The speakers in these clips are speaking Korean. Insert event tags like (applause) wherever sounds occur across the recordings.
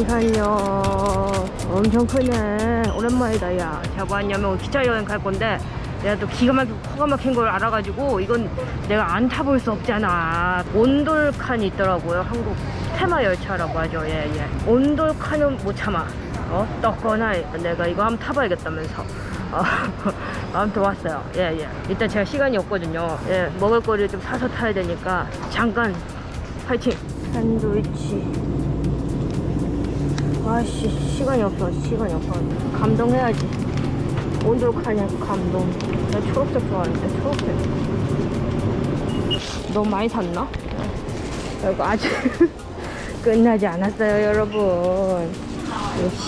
용산역 엄청 크네. 오랜만이다 야. 제가 뭐하냐면 기차 여행 갈 건데 내가 또 기가 막히고 코가 막힌 걸 알아가지고 이건 내가 안 타볼 수 없잖아. 온돌칸이 있더라고요 한국 테마 열차라고 하죠. 예예. 온돌칸은 못 참아. 어? 떡거나 내가 이거 한번 타봐야겠다면서. 어, (laughs) 아무튼 왔어요. 예예. 일단 제가 시간이 없거든요. 예 먹을 거를 좀 사서 타야 되니까 잠깐 파이팅. 샌드위치 아씨 시간이 없어 시간이 없어. 감동해야지. 온돌카냐 감동. 나 초록색 좋아하는데 초록색. 너무 많이 샀나? 이거 아직 (laughs) 끝나지 않았어요 여러분.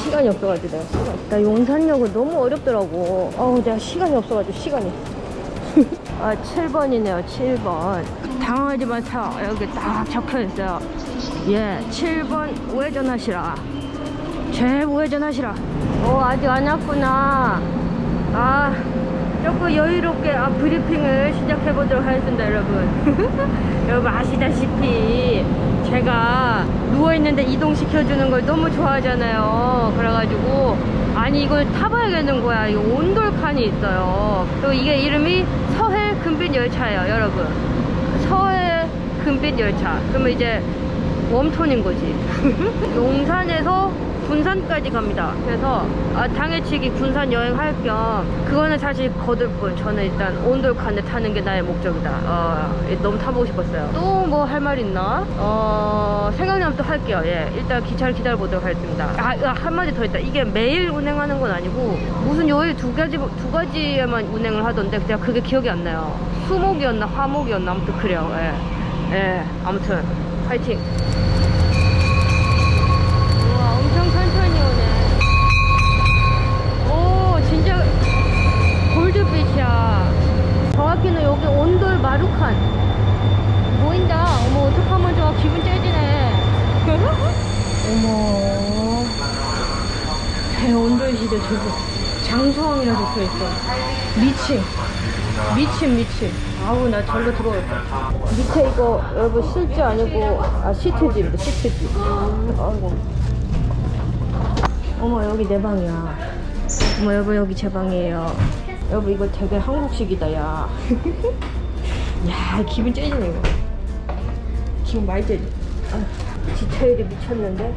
시간이 없어가지고 내가 시간 나 용산역은 너무 어렵더라고. 어우 내가 시간이 없어가지고 시간이. (laughs) 아 7번이네요 7번. 당황하지 마세요. 여기 딱 적혀있어요. 예 7번 우회전하시라 재우회전하시라. 어 아직 안 왔구나. 아 조금 여유롭게 아, 브리핑을 시작해 보도록 하겠습니다 여러분. (laughs) 여러분 아시다시피 제가 누워있는데 이동시켜주는 걸 너무 좋아하잖아요. 그래가지고 아니 이걸 타봐야겠는 거야. 이거 온돌칸이 있어요. 그리고 이게 이름이 서해 금빛 열차예요 여러분. 서해 금빛 열차. 그러면 이제 웜톤인 거지. (laughs) 용산에서 군산까지 갑니다. 그래서 아, 당일치기 군산 여행할 겸 그거는 사실 거들 뿐 저는 일단 온돌칸을 타는 게 나의 목적이다. 어, 너무 타보고 싶었어요. 또 뭐 할 말 있나? 어, 생각나면 또 할게요. 예, 일단 기차를 기다려 보도록 하겠습니다. 아, 아, 한마디 더 있다. 이게 매일 운행하는 건 아니고 무슨 요일 두 가지 두 가지에만 운행을 하던데 제가 그게 기억이 안 나요. 수목이었나 화목이었나? 아무튼 그래요. 예, 예 아무튼 파이팅 우와 엄청 천천히 오네 오 진짜 골드빛이야 정확히는 여기 마루칸. 보인다. 어머 어떡하면 좋아. 기분 째지네. 어머. 대온돌 시대 저거. 장수왕이라 적혀있어. 미친 미친 미친 아우 나 절로 들어올까 밑에 이거 여러분 실제 아니고 아 시트지입니다 시트지 아이고. 어머 여기 내 방이야. 어머 여보 여기 제 방이에요. 여보 이거 되게 한국식이다 야 (laughs) 야, 기분 째지네 이거. 기분 많이 째지. 아, 디테일이 미쳤는데.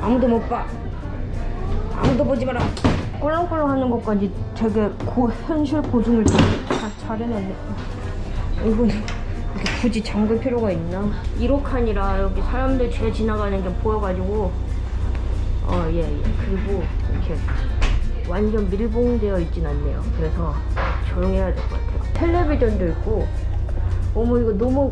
아무도 못봐. 아무도 보지 마라. 꼴랑꼴랑 하는 것까지 되게 고, 현실 고증을 되게 잘, 잘 해놨네. 이렇게 굳이 잠글 필요가 있나? 1호 칸이라 여기 사람들 뒤에 지나가는 게 보여가지고. 어예 예. 그리고 이렇게 완전 밀봉되어 있진 않네요. 그래서 조용히 해야 될 것 같아요 텔레비전도 있고. 어머 이거 너무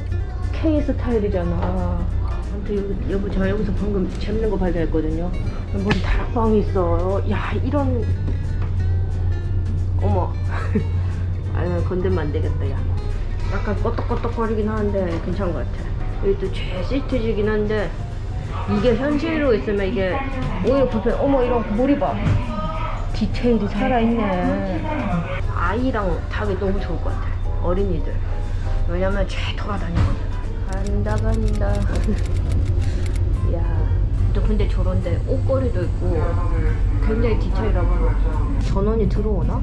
K 스타일이잖아. 아무튼 여기, 여보 저 여기서 방금 재밌는 거 발견했거든요. 뭔 다락방이 있어 야 이런. 어머. (laughs) 아유 건들면 안 되겠다 야. 약간 꺼떡꺼떡거리긴 하는데 괜찮은 것 같아. 여기 또 최시트지긴 한데 이게 현실로 있으면 이게 오히려 불편 어머 이런 머리 봐 디테일이 살아있네 아이랑 타기 너무 좋을 것 같아 어린이들 왜냐면 죄 돌아다니거든 간다 간다 (laughs) 야, 또 근데 저런데 옷걸이도 있고 굉장히 디테일하고 전원이 들어오나?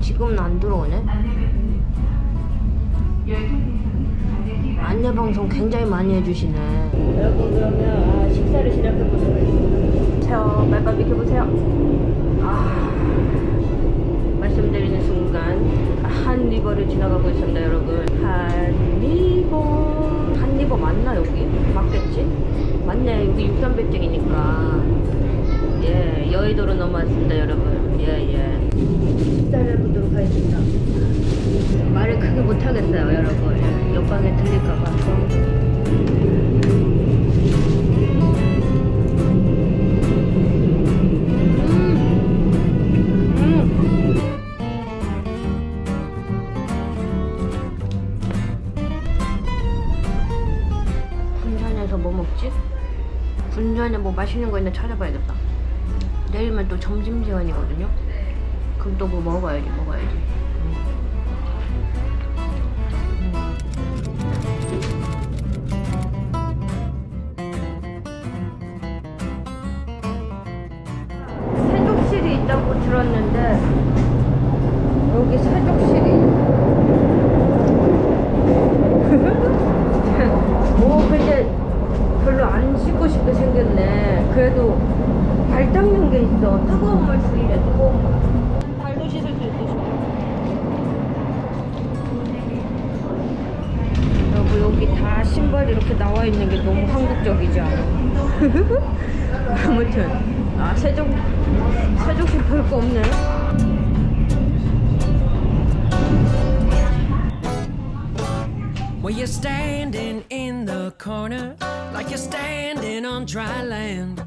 지금은 안 들어오네. 안내 방송 굉장히 많이 해주시네. 여러분 그러면 아, 식사를 시작해 보도록 하겠습니다. 자, 빨빨 비켜보세요. 아, 말씀드리는 순간 한 리버를 지나가고 있습니다, 여러분. 한 리버, 한 리버 맞나 여기? 맞겠지? 맞네, 여기 6300쪽이니까. 예, 여의도로 넘어왔습니다, 여러분. 예, 예. 식사를 해보도록 하겠습니다. 말을 크게 못하겠어요, 여러분. 예, 옆방에 들릴까봐. 그럼 또 뭐 먹어야지 먹어야지. 세족실이 있다고 들었는데 여기 세족실이. 오 (laughs) 뭐, 근데 별로 안 씻고 싶게 생겼네. 그래도 발 닦는 게 있어. 뜨거운 물 쓰기 나와 있는 게 너무 한국적이지 않아? 아무튼 아 세종 세종시 별거 없네. Well, you're standing in the corner like you're standing on dry land.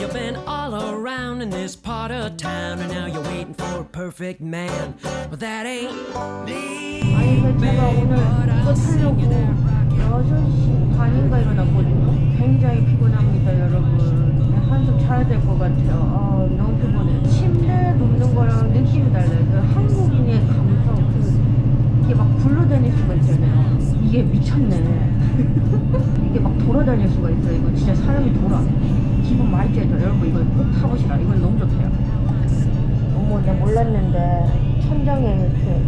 You've been all around in this part of town, and now you're waiting for a perfect man. Well, that ain't me. 아니 그 제가 오늘 이거 타려고 6시 반인가 일어났거든요. 굉장히 피곤합니다 여러분. 한숨 자야 될 것 같아요. 아 너무 피곤해. 침대에 눕는 거랑 느낌이 달라요. 그 한국인의 감성 그 이게 막 굴러다닐 수가 있잖아요. 이게 미쳤네. (laughs) 이게 막 돌아다닐 수가 있어요. 이거 진짜 사람이 돌아. 기분 많이 째죠. 여러분 이거 꼭 타보시라. 이건 너무 좋대요. 어머 나 몰랐는데 천장에 이렇게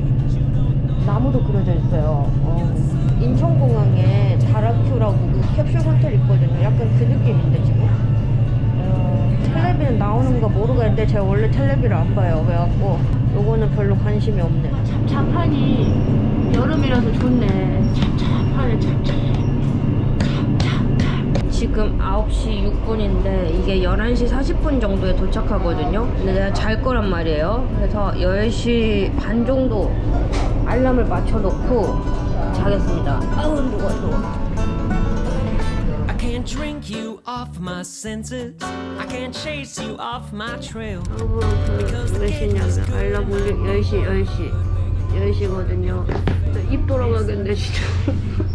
나무도 그려져 있어요. 어. 인천공항에 다라큐라고 그 캡슐 호텔 있거든요. 약간 그 느낌인데 지금. 어, 텔레비는 나오는 거 모르겠는데 제가 원래 텔레비를 안 봐요. 그래갖고 요거는 별로 관심이 없네. 찹찹하니 여름이라서 좋네. 찹찹하네 찹찹. 지금 9시 6분인데 이게 11시 40분 정도에 도착하거든요. 근데 내가 잘 거란 말이에요. 그래서 10시 반 정도 알람을 맞춰놓고 자겠습니다. 아우 누가 더워. I can't drink you off my senses. I can't chase you off my trail. 여러분 그몇 시냐면 알람 울리 10시 10시 10시거든요. 입 돌아가겠네 진짜.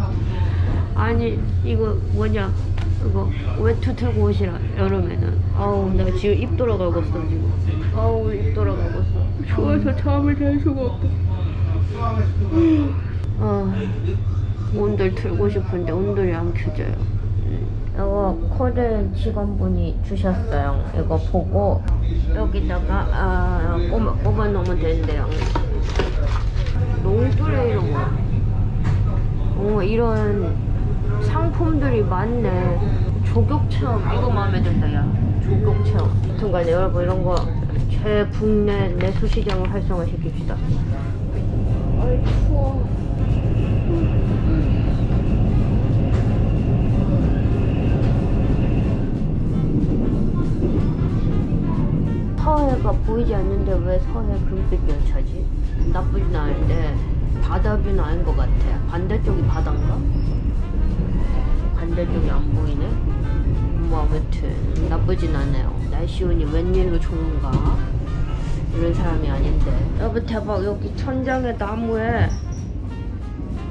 (laughs) 아니 이거 뭐냐 이거 외투 틀고 오시라 여름에는. 아우 나 지금 입 돌아가고 있어 지금. 아우 입 돌아가고 있어. 추워서 잠을 잘 수가 없다. 아 온돌 틀고 싶은데 온돌이 안 켜져요. 이거 코드 직원분이 주셨어요. 이거 보고 여기다가 아, 꼽아, 꼽아 놓으면 된대요. 농뚜레 이런 거. 어, 이런 상품들이 많네. 조격 체험 이거 마음에 든다 야. 조격 체험. 하여튼간에 여러분 이런 거 최국내 내수시장을 활성화시킵시다. 서해가 보이지 않는데 왜 서해 금빛 열차지? 나쁘진 않은데 바다뷰는 아닌 것 같아. 반대쪽이 바다인가? 반대쪽이 안 보이네. 뭐 아무튼 나쁘진 않아요. 날씨 운이 웬일로 좋은가? 이런 사람이 아닌데. 여보 대박 여기 천장에 나무에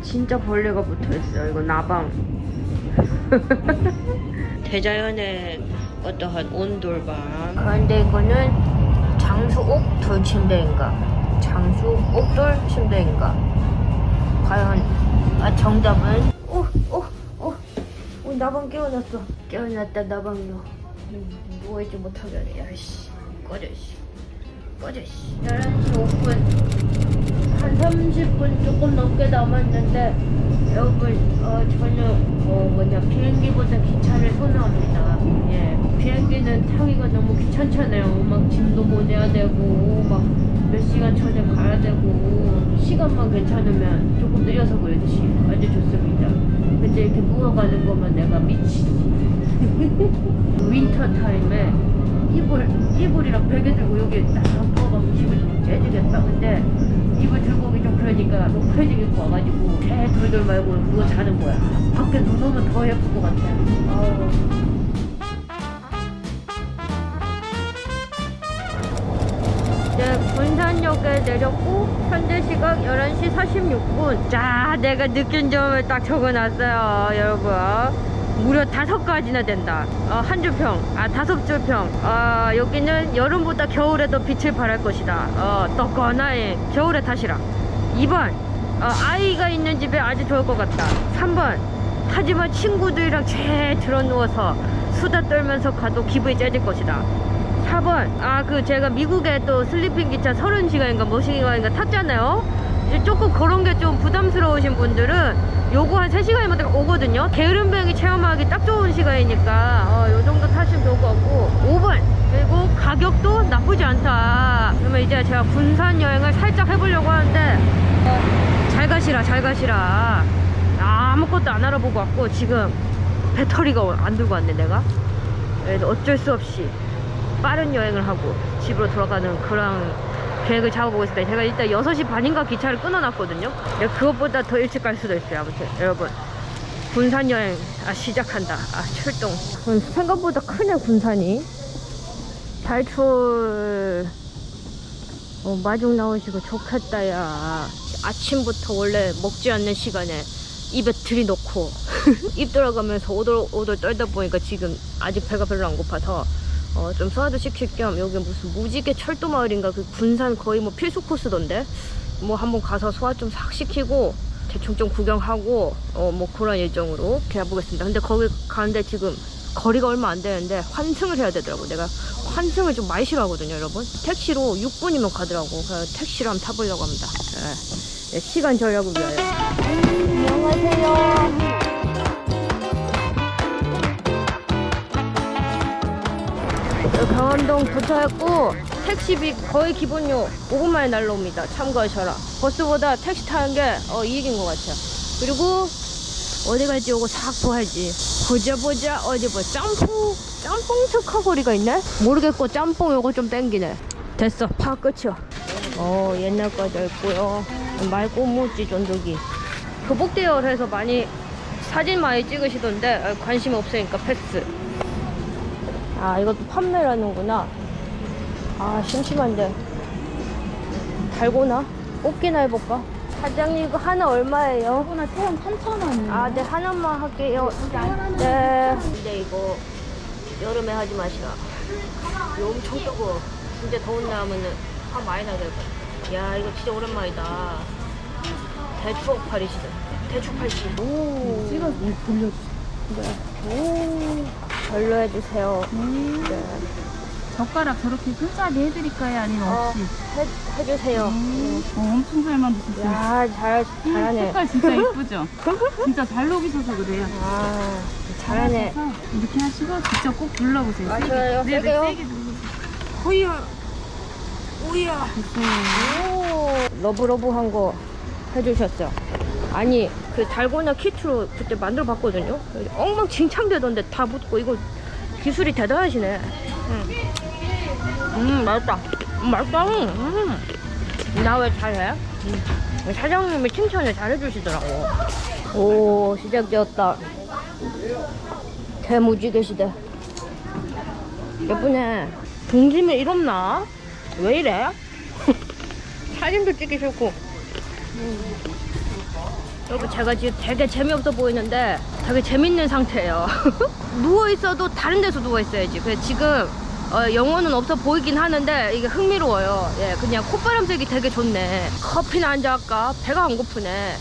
진짜 벌레가 붙어 있어요. 이거 나방. (laughs) 대자연의 어떠한 온돌방. 그런데 이거는 장수 옥 돌 침대인가? 장수 옥 돌 침대인가? 과연 아 정답은 오, 오, 오, 오 나방 깨어났어. 깨어났다 나방요. 음, 누워있지 못하게 하네. 야씨, 꺼져 씨, 꺼져 씨. 11시 5분. 한 30분 조금 넘게 남았는데 여러분 어, 저는 어, 뭐냐 비행기보다 기차를 선호합니다. 예, 비행기는 타기가 너무 귀찮잖아요. 막 짐도 보내야 되고 막 몇 시간 전에 가야 되고 시간만 괜찮으면 조금 느려서 그렇지 아주 좋습니다. 근데 이렇게 누워가는 거면 내가 미치지. (laughs) 윈터 타임에 이불 이불이랑 베개 들고 여기 딱 누워가고 싶으면 째지겠다. 근데 이불 들고 오기 좀 그러니까 높아지게 입고 와가지고 개 돌돌 말고 누워 자는 거야. 밖에 눈 오면 더 예쁠 것 같아. 아우. 이제 군산역에 내렸고 현재 시각 11시 46분 자 내가 느낀 점을 딱 적어놨어요 여러분 무려 다섯 가지나 된다. 어, 한 줄평. 아 다섯 줄평. 어, 여기는 여름보다 겨울에도 빛을 발할 것이다. 어, 떡거나에 겨울에 타시라. 2번 어, 아이가 있는 집에 아주 좋을 것 같다. 3번 하지만 친구들이랑 죄 들어누워서 수다 떨면서 가도 기분이 째질 것이다. 4번. 아, 그 제가 미국에 또 슬리핑 기차 30시간인가 뭐 시간인가 탔잖아요. 이제 조금 그런 게 좀 부담스러우신 분들은 요거 한 3시간이면 오거든요. 게으름뱅이 체험하기 딱 좋은 시간이니까 어, 요 정도 타시면 좋을 것 같고 5번. 그리고 가격도 나쁘지 않다. 그러면 이제 제가 군산 여행을 살짝 해보려고 하는데 어, 잘 가시라 잘 가시라. 아무것도 안 알아보고 왔고 지금 배터리가 안 들고 왔네 내가. 그래서 어쩔 수 없이 빠른 여행을 하고 집으로 돌아가는 그런 계획을 잡아보겠습니다. 제가 일단 6시 반인가 기차를 끊어놨거든요. 그것보다 더 일찍 갈 수도 있어요. 아무튼 여러분 군산 여행 아 시작한다. 아 출동. 음, 생각보다 크네 군산이. 탈출. 어, 마중 나오시고 좋겠다 야. 아침부터 원래 먹지 않는 시간에 입에 들이놓고 (laughs) 입 들어가면서 오돌오돌 떨다 보니까 지금 아직 배가 별로 안 고파서 어, 좀 소화도 시킬 겸 여기 무슨 무지개 철도 마을인가 그 군산 거의 뭐 필수 코스던데 뭐 한번 가서 소화 좀 싹 시키고 대충 좀 구경하고 어 뭐 그런 일정으로 가보겠습니다. 근데 거기 가는데 지금 거리가 얼마 안 되는데 환승을 해야 되더라고. 내가 환승을 좀 많이 싫어하거든요, 여러분. 택시로 6분이면 가더라고. 그래서 택시를 한번 타보려고 합니다. 예. 예, 시간 절약을 위하여. 안녕하세요. 강원동 도착했고 택시비 거의 기본료 5분 만에 날라옵니다. 참고하셔라. 버스보다 택시 타는 게 어, 이익인 것 같아요. 그리고 어디 갈지 요거 싹 봐야지. 보자 보자 어디 뭐 짬뽕 짬뽕 특화거리가 있네? 모르겠고 짬뽕 요거 좀 땡기네. 됐어 파 끝이야. 어 옛날 거도 있고요. 말꼬무지 전도기. 교복대열해서 많이 사진 많이 찍으시던데 아, 관심 없으니까 패스. 아 이것도 판매를 하는구나. 아 심심한데. 달고나? 뽑기나 해볼까? 사장님 이거 하나 얼마예요? 하나 태양 3,000원. 아네 하나만 할게요. 네 근데 이거 여름에 하지 마시라. 이거 엄청 뜨거워. 진짜 더운 날 하면은 화 많이 나게 할거야. 야 이거 진짜 오랜만이다. 대추옥 팔이시다. 대추 팔씨 오. 찍어 돌려주세요. 오 별로 해주세요 네. 네. 젓가락 저렇게 손잡이 해드릴까요? 아니면 어, 없이? 해, 해주세요 음. 어, 엄청 잘 만드셨어요. 야, 잘, 잘하네. 색깔 진짜 (laughs) 이쁘죠? 진짜 잘 녹이셔서 그래요. 아, 잘하네. 이렇게 하시고 직접 꼭 눌러보세요. 아, 세게. 네, 세게요? 네, 세게 누르세요. 호이야. 오이야. 됐어요. 오. 러브러브한 거 해주셨어. 아니, 그 달고나 키트로 그때 만들어 봤거든요. 엉망진창 되던데 다 붙고, 이거 기술이 대단하시네. 음, 음 맛있다. 음, 맛있다. 음. 나 왜 잘해? 음. 사장님이 칭찬을 잘해주시더라고. 오, 시작되었다. 대무지개 시대. 예쁘네. 등짐이 이렇나? 왜 이래? (laughs) 사진도 찍기 싫고. 여러분 제가 지금 되게 재미없어 보이는데 되게 재밌는 상태예요. (laughs) 누워 있어도 다른 데서 누워 있어야지. 그래서 지금 어, 영혼은 없어 보이긴 하는데 이게 흥미로워요. 예, 그냥 콧바람 쐬기 되게 좋네. 커피나 한잔 할까? 배가 안 고프네.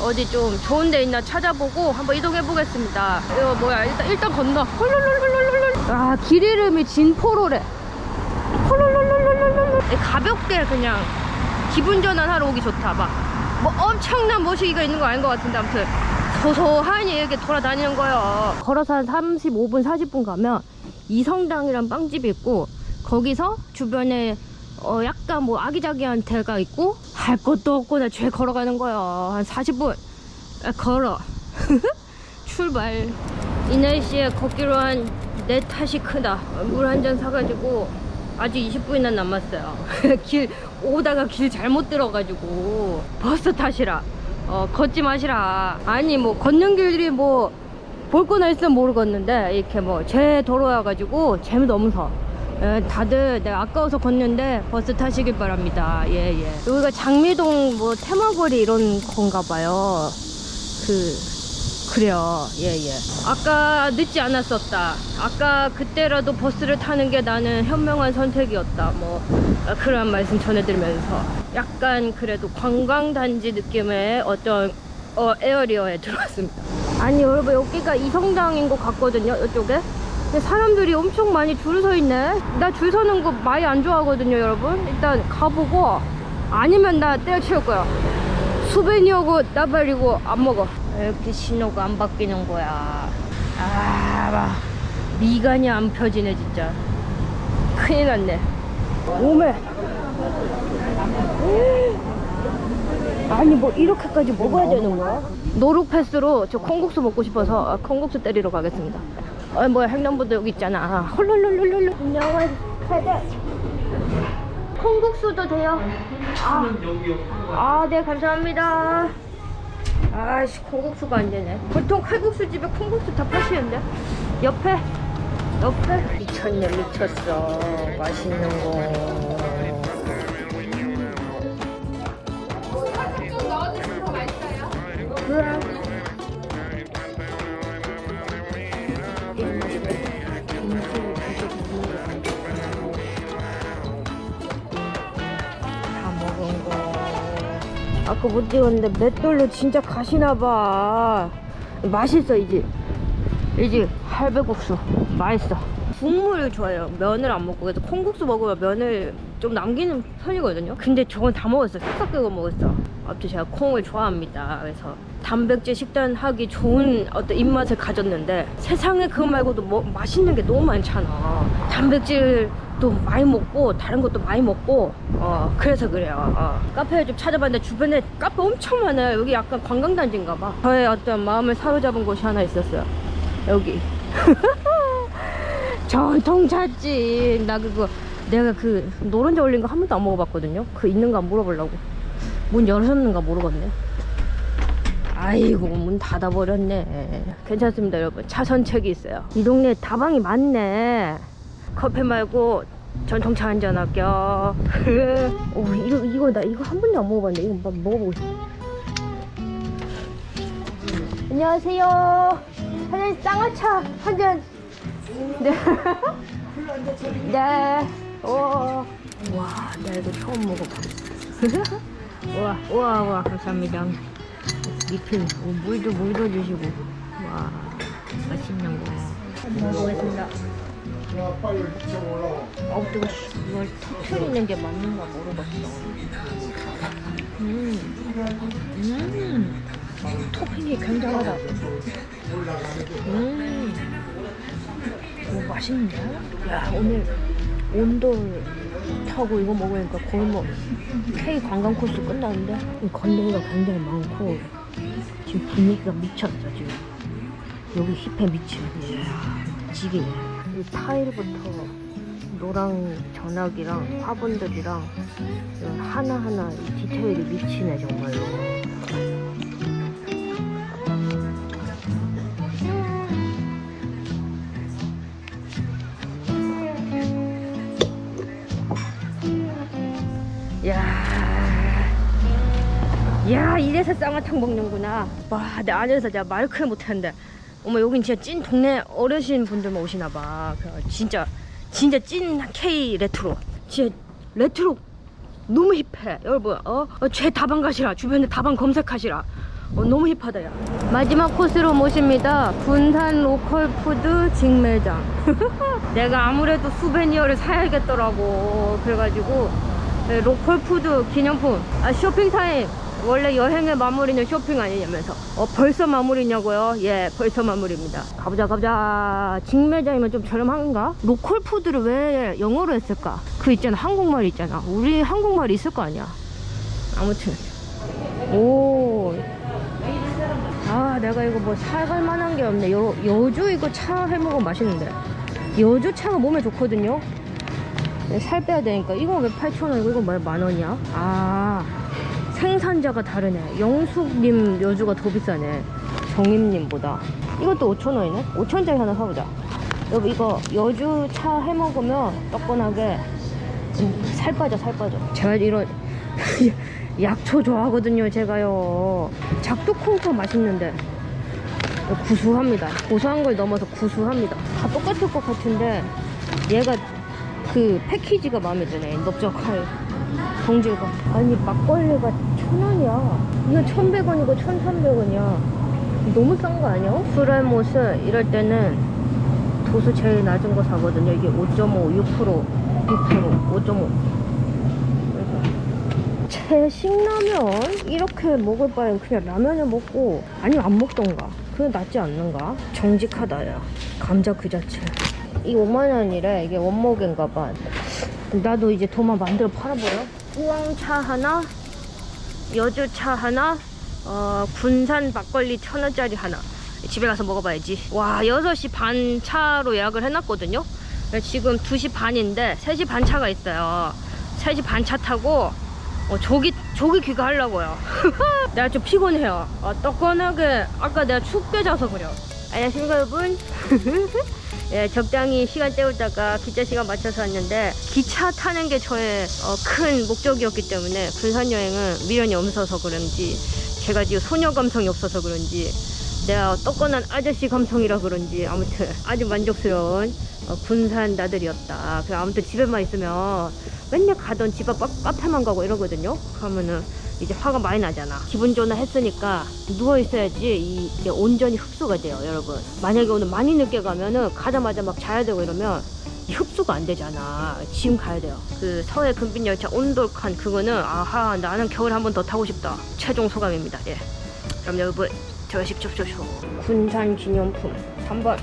어디 좀 좋은 데 있나 찾아보고 한번 이동해 보겠습니다. 이거 뭐야? 일단 일단 건너. 헐롤롤롤롤롤. 아, 길 이름이 진포로래. 헐롤롤롤롤롤. 가볍게 그냥 기분 전환하러 오기 좋다. 막 뭐 엄청난 모시기가 있는 거 아닌 것 같은데 아무튼 소소하니 이렇게 돌아다니는 거예요. 걸어서 한 35분 40분 가면 이성당이란 빵집이 있고 거기서 주변에 어 약간 뭐 아기자기한 데가 있고 할 것도 없고 나 죄 걸어가는 거예요. 한 40분 아, 걸어 (laughs) 출발. 이 날씨에 걷기로 한 내 탓이 크다. 물 한 잔 사가지고 아직 20분이나 남았어요. (laughs) 길 오다가 길 잘못 들어가지고 버스 타시라. 어 걷지 마시라. 아니 뭐 걷는 길이 뭐 볼 거나 있으면 모르겠는데 이렇게 뭐 제 도로여가지고 재미도 없어. 예, 다들 내가 아까워서 걷는데 버스 타시길 바랍니다. 예, 예. 여기가 장미동 뭐 테마거리 이런 건가 봐요. 그, 그래요. 예, 예. 아까 늦지 않았었다. 아까 그때라도 버스를 타는 게 나는 현명한 선택이었다. 뭐, 아, 그런 말씀 전해드리면서. 약간 그래도 관광단지 느낌의 어떤, 어, 에어리어에 들어왔습니다. 아니, 여러분, 여기가 이성당인 것 같거든요. 이쪽에. 근데 사람들이 엄청 많이 줄서 있네. 나 줄 서는 거 많이 안 좋아하거든요, 여러분. 일단 가보고 아니면 나 때려치울 거야. 수베니어고 나발이고 안 먹어. 이렇게 신호가 안 바뀌는 거야. 아, 막 미간이 안 펴지네 진짜. 큰일 났네. 오메. (gasps) 아니 뭐 이렇게까지 먹어야 되는 거야? 노루 패스로 저 콩국수 먹고 싶어서 아, 콩국수 때리러 가겠습니다. 아 뭐야 횡단보도 여기 있잖아. 홀룰룰룰룰. 안녕하세요. 콩국수도 돼요? 아, 아, 네 감사합니다. 아씨 콩국수가 안 되네. 보통 칼국수 집에 콩국수 다 파시는데 옆에 옆에 미쳤네 미쳤어 맛있는 거. 그래. 아까 못 찍었는데 맷돌로 진짜 가시나봐. 맛있어 이제. 이제 할배국수 맛있어. 국물 좋아요. 면을 안 먹고 그래서 콩국수 먹으면 면을 좀 남기는 편이거든요. 근데 저건 다 먹었어. 싹싹 긁어 먹었어. 아무튼 제가 콩을 좋아합니다. 그래서 단백질 식단 하기 좋은 어떤 입맛을 가졌는데 세상에 그거 말고도 뭐 맛있는 게 너무 많잖아. 단백질 도 많이 먹고 다른 것도 많이 먹고 어 그래서 그래요. 어. 카페를 좀 찾아봤는데 주변에 카페 엄청 많아요. 여기 약간 관광단지인가 봐. 저의 어떤 마음을 사로잡은 곳이 하나 있었어요. 여기. (laughs) 전통 찻집. 나 그거 내가 그 노른자 올린 거 한 번도 안 먹어봤거든요. 그 있는가 안 물어보려고. 문 열었는가 모르겠네. 아이고 문 닫아버렸네. 괜찮습니다 여러분. 차 선책이 있어요. 이 동네에 다방이 많네. 커피 말고 전통차 한 잔 할게요. 오 (laughs) 이거 이거 나 이거 한 번도 안 먹어봤는데 이거 한번 먹어보고 싶어. 안녕하세요. 사장님 쌍화차 한 잔. 네. (laughs) 네. 오. 와, 나 이거 처음 먹어봐. (laughs) 우와, 우와, 우와, 감사합니다. 리필, 오, 물도, 물도 주시고. 와, 맛있는 거. 먹어보겠습니다. 어우, 뜨거 이걸 터트리는 게 맞는가 모르겠어. 음, 음, 토핑이 굉장하다. 음, 오, 맛있는데? 야, 오늘 온돌 타고 이거 먹으니까 거의 뭐 K 관광 코스 끝나는데? 이 건더기가 굉장히 많고 지금 분위기가 미쳤어 지금. 여기 힙해 이야 지게 이 타일부터 노랑 전화기랑 화분들이랑 이런 하나하나 이 디테일이 미치네 정말로 야, 야 이래서 쌍화탕 먹는구나. 와, 내 안에서 진짜 말 크게 못하는데. 어머 여긴 진짜 찐 동네 어르신 분들만 오시나 봐. 그 진짜 진짜 찐 K 레트로. 진짜 레트로 너무 힙해. 여러분, 어, 어, 제 다방 가시라. 주변에 다방 검색하시라. 어, 너무 힙하다, 야. 마지막 코스로 모십니다. 군산 로컬 푸드 직매장. (laughs) 내가 아무래도 수베니어를 사야겠더라고. 그래가지고, 네, 로컬 푸드 기념품. 아, 쇼핑 타임. 원래 여행의 마무리는 쇼핑 아니냐면서. 어, 벌써 마무리냐고요? 예, 벌써 마무리입니다. 가보자, 가보자. 직매장이면 좀 저렴한가? 로컬 푸드를 왜 영어로 했을까? 그 있잖아, 한국말 있잖아. 우리 한국말이 있을 거 아니야. 아무튼. 오. 아, 내가 이거 뭐 사갈 만한 게 없네. 여, 여주 이거 차 해먹으면 맛있는데. 여주 차가 몸에 좋거든요. 살 빼야 되니까. 이거 왜 8,000원이고 이거 왜 만원이야? 아, 생산자가 다르네. 영숙님 여주가 더 비싸네. 정임님보다. 이것도 5,000원이네? 5,000원짜리 하나 사보자. 여보, 이거 여주 차 해먹으면 떡번하게 음, 살 빠져, 살 빠져. 제가 이런 (laughs) 약초 좋아하거든요, 제가요. 작두콩도 맛있는데 구수합니다. 고소한 걸 넘어서 구수합니다. 다 똑같을 것 같은데 얘가 그 패키지가 마음에 드네. 넓적할 성질감. 아니 막걸리가 천 원이야. 이건 천백 원이고 천삼백 원이야. 너무 싼 거 아니야? 술알못을 이럴 때는 도수 제일 낮은 거 사거든요. 이게 5.5, 6%, 6%, 5.5. 그래서 채식라면 이렇게 먹을 바엔 그냥 라면을 먹고 아니면 안 먹던가. 그게 낫지 않는가? 정직하다 야. 감자 그 자체. 이 5만 원이래. 이게 원목인가 봐. 나도 이제 도마 만들어 팔아보여. 우엉차 하나, 여주차 하나, 어, 군산 막걸리 천 원짜리 하나. 집에 가서 먹어봐야지. 와, 6시 반 차로 예약을 해놨거든요. 지금 2시 반인데 3시 반 차가 있어요. 3시 반 차 타고 어, 조기, 조기 귀가하려고요. (laughs) 내가 좀 피곤해요. 어, 떡건하게 아까 내가 춥게 자서 그래요. 안녕하십니까 여러분. (laughs) 예, 적당히 시간 때우다가 기차 시간 맞춰서 왔는데 기차 타는 게 저의 어, 큰 목적이었기 때문에 군산 여행은 미련이 없어서 그런지 제가 지금 소녀 감성이 없어서 그런지 내가 떡건한 아저씨 감성이라 그런지 아무튼 아주 만족스러운 어, 군산 나들이었다. 그래서 아무튼 집에만 있으면 맨날 가던 집 앞 카페만 가고 이러거든요. 그러면은 이제 화가 많이 나잖아. 기분 전환 했으니까 누워 있어야지 이- 이게 온전히 흡수가 돼요, 여러분. 만약에 오늘 많이 늦게 가면은 가자마자 막 자야 되고 이러면 이 흡수가 안 되잖아. 지금 가야 돼요. 그 서해 금빛 열차 온돌칸 그거는 아하 나는 겨울 한 번 더 타고 싶다. 최종 소감입니다. 예. 그럼 여러분 들어가십시오. 군산 기념품 3번.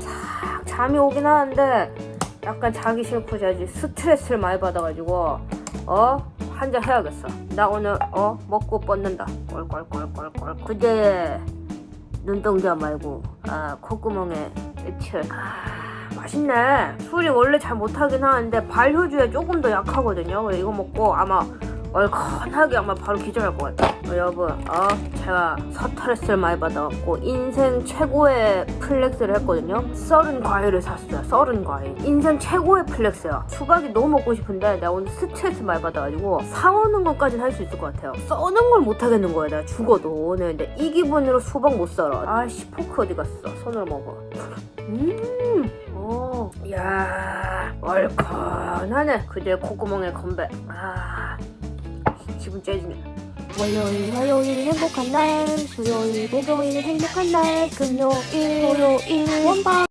싹 잠이 오긴 하는데 약간 자기 싫고 자지 스트레스를 많이 받아가지고 어 한잔 해야겠어. 나 오늘 어 먹고 뻗는다. 꼴꼴꼴꼴꼴. 그제 눈동자 말고 아 콧구멍에 액체. 아 맛있네. 술이 원래 잘 못하긴 하는데 발효주에 조금 더 약하거든요. 이거 먹고 아마 얼큰하게 아마 바로 기절할 것 같아. 어, 여러분, 어, 제가 스트레스를 많이 받아갖고 인생 최고의 플렉스를 했거든요. 썰은 과일을 샀어요. 썰은 과일. 인생 최고의 플렉스야. 수박이 너무 먹고 싶은데 내가 오늘 스트레스 많이 받아가지고 사오는 것까지는 할 수 있을 것 같아요. 써는 걸 못 하겠는 거야. 내가 죽어도 오늘 근데 이 기분으로 수박 못 썰어. 아씨 포크 어디 갔어? 손으로 먹어. 음, 오, 야, 얼큰하네. 그제 콧구멍에 건배. 아. 기분 째지네. 월요일, 화요일 행복한 날, 수요일, 목요일 행복한 날, 금요일, 토요일 원방.